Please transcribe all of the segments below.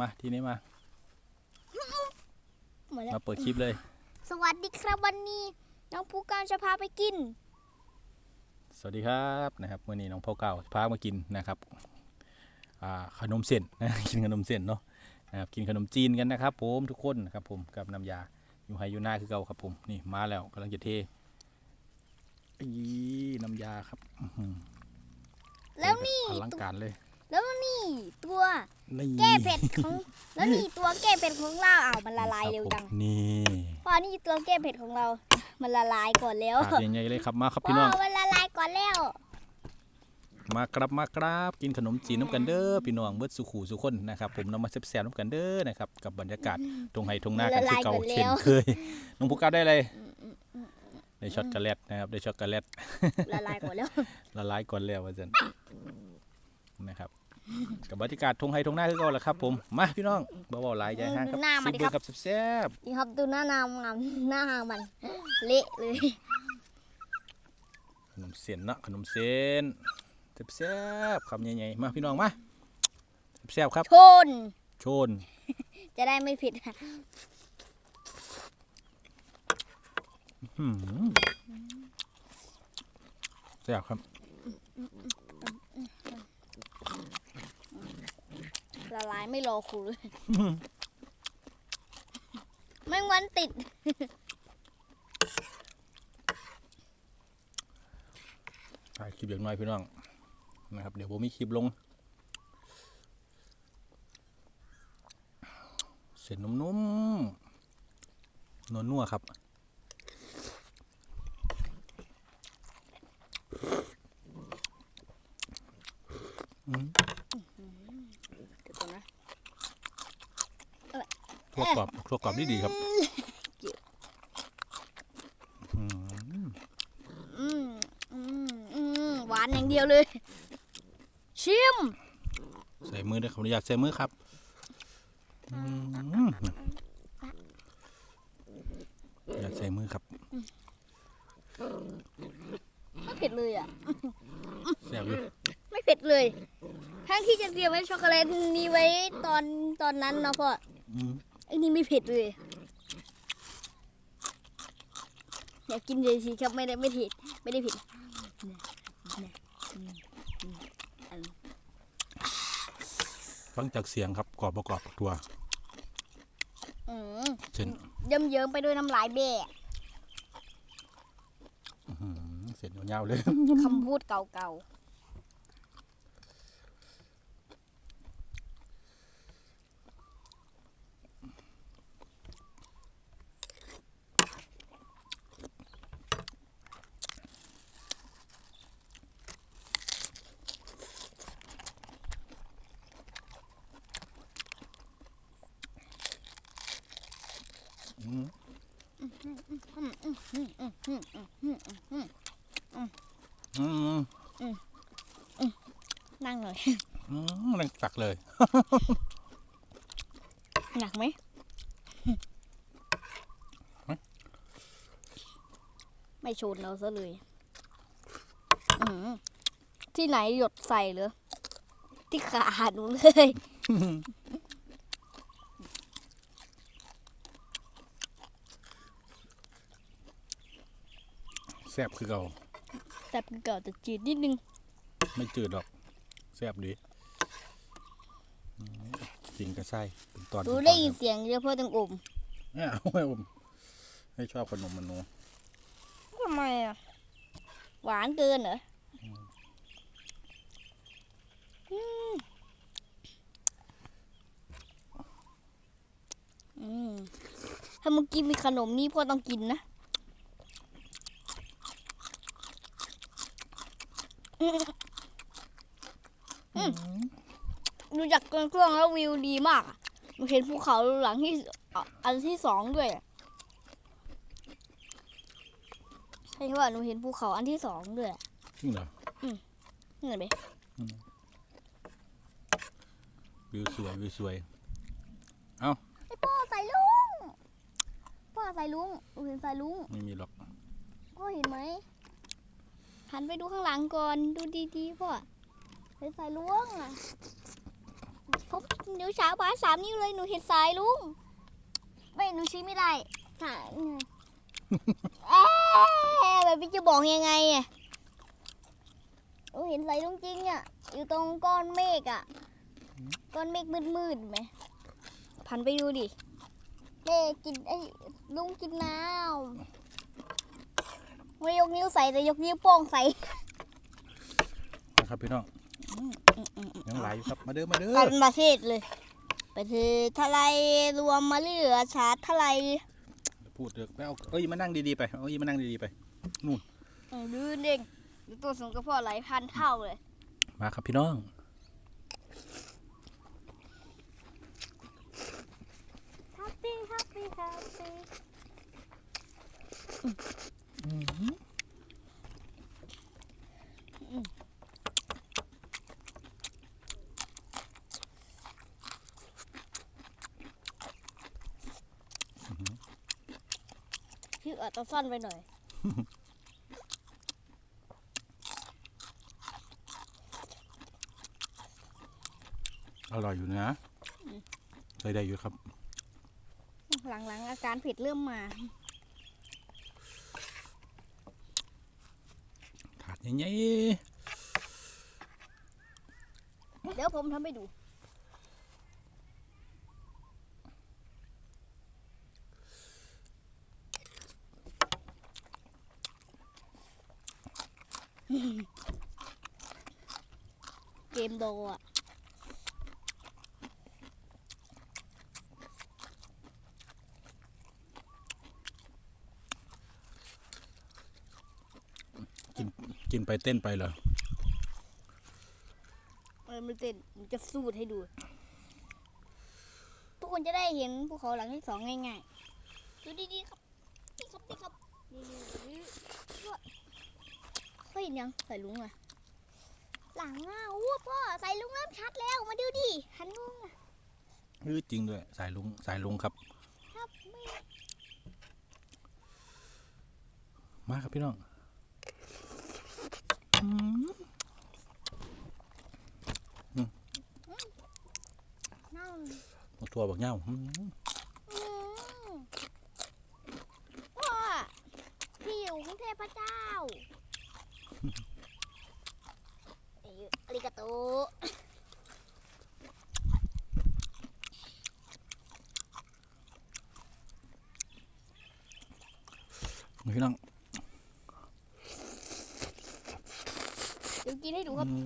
มาทีนี้มา หมดแล้ว มาเปิดคลิปเลย สวัสดีครับวันนี้ น้องภูการจะพาไปกิน สวัสดีครับนะครับวันนี้น้องพ่อเก่าพามากินนะครับอ่าขนมเส้นนะ กินขนมเส้นเนาะนะครับกินขนมจีนกันนะครับ ผมทุกคนนะครับผมกับน้ำยาอยู่ไฮยูน่าคือเก่าครับผมนี่มาแล้วกำลังจะเทอีน้ำยาครับอื้อหือแล้วนี่ อลังการเลย แล้วนี่ตัวนี่แก้เผ็ดของ แล้วนี่ตัวแก้เผ็ดของเราอ้าวมันละลายเร็วคจับงผมนี่พ่อนี่ตัวแก้เผ็ดของเรา มันละลายก่อนแล้วปากใหญ่ๆเลยครับมาครับพ่พี่น้องอมันละลายก่อนแล้ว มากรับมากรับ กินขนมจีนน้ำกันเด้อพี่น้องเบิดสุขูสุคนนะครับผมนำมาแซ่บๆน้ำกันเด้อนะครับกับบรรยากาศตรงไฮตรงหน้ากันคือเก่าเช่นเคยน้องผู้ก้าวได้เลยได้ช็อตกระแลตนะครับได้ช็อกโกแลตละลายก่อนแล้วละลายก่อนแล้วว่าจัน นะครับกับบรรยากาศทงไฮทงหน้าคือเก่าแหละครับ ผมมาพี่น้องบ่าวหลายใจห้างครับหน้ามาซิดิเบอครับร์กับแซ่บนี่ครับดูหน้านามงามหน้าหางมันเละเลยๆขนมเส้นเนาะขนมเส้นแซ่บๆคำใหญ่ๆมาพี่น้องมาแซ่บๆครับชนโชน จะได้ไม่ผิดหืมแซ่บครับ ละลายไม่รอครูเลยไม่งั้นติด ถ่ายคลิปอย่างน้อยพี่น้องนะครับ เดี๋ยวผมมีคลิปลง เส้นนุ่มๆนัวๆครับอืม เดี๋ยวก่อนนะ ทั่วกรอบทั่วกรอบดีดีๆครับอืมอืมอืมอืมหวานอย่างเดียวเลย ชิม ใส่มือด้วยครับอยากใส่มือครับอืมอยากใส่มือครับไม่เผ็ดเลยอะแซ่บอยู่ไม่เผ็ดเลยทั้งที่จะเตรียมไว้ช็อกโกแลตนี้ไว้ตอนตอนนั้นเนาะพ่ออืม ไอ้นี่ไม่เผ็ดเลยอยากกินเลยสิครับไม่ได้ไม่เผ็ดไม่ได้เผ็ดฟังจากเสียงครับกรอบประกรอบตัวอืมเช่นเยิ้มเยิ้มๆไปด้วยน้ำลายแบ่อื้อหือเสร็จยาวๆเลยคำพูดเก่าอืมอืม ๆ นั่งหน่อยอืมแรงตักเลย หนักไหมไม่ชนเราซะเลยที่ไหนหยดใส่เหรอที่ขาหนูเลย ซ่บคือเก่าแต่เป็นเก่าแต่จืดนิดนึง ไม่จืดหรอกแซ่บดีอืมกินกระไส้เป็นตอนดูเป็นตอนได้ยินครับเสียงเยอะเพราะต้องอมเนี่ยเอาไว้อมให้ชอบขนมมันนูทำไมอะ หวานเกินเหรออืมอืมถ้าเมื่อกี้มีขนมนี่พ่อต้องกินนะอืมอืม ดูจากกล้องแล้ววิวดีมากอะหนูเห็นภูเขาหลังที่อะอันที่สองด้วยอะใช่ว่าหนูเห็นภูเขาอันที่สองด้วยอะจริงเหรอนี่เห็นไหมวิวสวยวิวสวยพ่อใส่ลุงพ่อใส่ลุงหนูเห็นใส่ลุง ไม่มีหรอก พ่อเห็นไหม หันไปดูข้างหลังก่อน ดูดีๆพ่อเห็นใส่ลุงอะพบนิ้วช้างป้าสามนิ้วเลยหนูเห็นสายลุงไม่หนูชี้ไม่ได้สายเอ๊ะแบบนี้จะบอกยังไงอะหนูเห็นสายลุงจริงอะ อยู่ตรงก้อนเมฆอะ ก้อนเมฆมืดๆไหมพันไปดูดิเด็กกินไอ้ลุงกินน้ำ ไม่ยกนิ้วใส่แต่ยกนิ้วโป้งใส่นะครับพี่น้องยังไหลอยู่ครับมาเด้อมาเด้อกันประเทศเลยประเทศทลายรวมมาเรือชาติทลายพูดเถอะไปเอาเอ้ยมานั่งดีๆไปเอาเอ้ยมานั่งดีๆไปอืมดูเด้งดูตัวสูงกระเพาะหลายพันเท่าเลย มาครับพี่น้องฮัปปี้ฮัปปี้ฮัปปี้ พี่อาจจะสั้นไปหน่อยอร่อยอยู่นะใส่ได้อยู่ครับ หลังๆ อาการผิดเริ่มมาถาดใหญ่เดี๋ยวผมทำให้ดู เกม โดอะๆกินไปเต้นไปเหรอเออมันเต้นมันจะสูดให้ดู ทุกคนจะได้เห็นภูเขาหลังที่สองง่ายๆดูดีๆครับนี่ครับนี่ครับนี่นี่เฮ้ยยังใส่ลุงอะ หลังอะอู้พ่อใส่ลุงเริ่มชัดแล้ว มาดูดิหันลุงอะเออจริงด้วย สายลุงสายลุงครับ ครับไม่มาครับพี่น้องอืมน่าบักตัวบักเหง่าอืมอืมพ่อพี่อยู่กรุงเทพพระเจ้าเอ้ยอาริกาโตพี่น้องเดี๋ยวกินให้ดูครับอื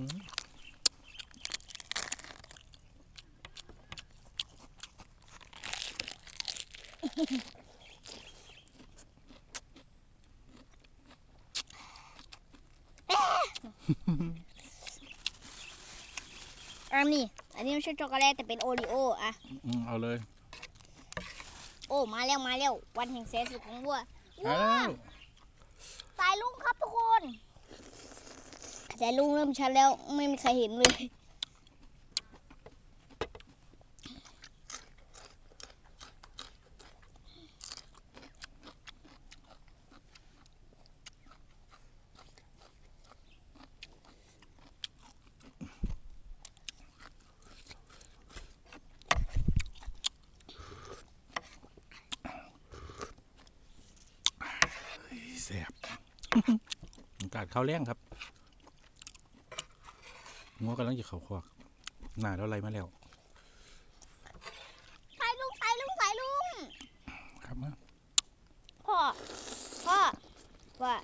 มอันนี้อันนี้ไม่ใช่ช็อกโกแลตแต่เป็นโอรีโออะ อืมเอาเลยโอ้ มาแล้วมาแล้ววันแห่งแสนสุขของวัวเอาวัวแล้วสายลุงครับทุกคนสายลุงเริ่มชัดแล้วไม่มีใครเห็นเลย แซ่บ อากาศ ข้าวแรงครับงัวกำลังจะเขาควักหน้าแล้วไรมาแล้วสายลุงสายลุงสายลุงครับมาพ่อพ่อว่า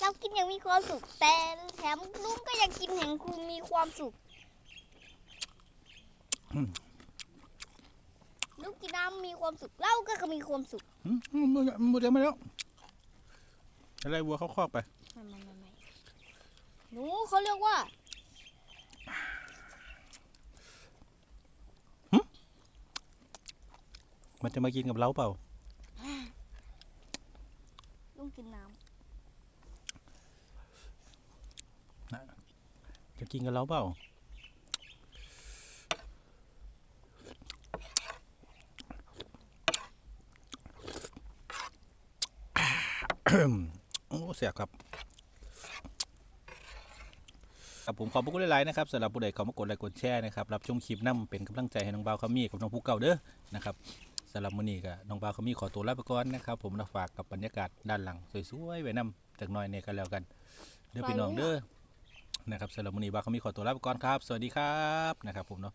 เรากินอย่างมีความสุขแต่แถมลุงก็ยังกินแห่งคุณมีความสุขลุงกินน้ำมีความสุขเราก็มีความสุขอืมอืมหมดแล้วหมดแล้วมาแล้วอะไรวัวเขาคอกไปไม่ไม่ไม่ไม่ หนูเขาเรียกว่ามันจะมากินกับเราเปล่าลุงกินน้จะกินกับเราเปล่าโอ้เสียครับ ครับผมขอบพระคุณหลายๆนะครับสำหรับผู้ใดเข้ามากดไลค์กดแชร์นะครับรับชมคลิปนํเป็นกำลังใจให้น้องบ่าวเขามีกับน้องผู้เก่าเด้อนะครับสำหรับมื้อนี้ก็น้องบ่าวเขามีขอตัวลาไปก่อนนะครับ ผมนะฝากกับบรรยากาศด้านหลังสวยๆไว้นํจากหน้อยเนี่ยกันแล้วกันเด้อพี่น้องเด้อนะครับสำหรับมื้อนี้บ่าวเขามีขอตัวลาไปก่อนครับ สวัสดีครับนะครับผมเนาะ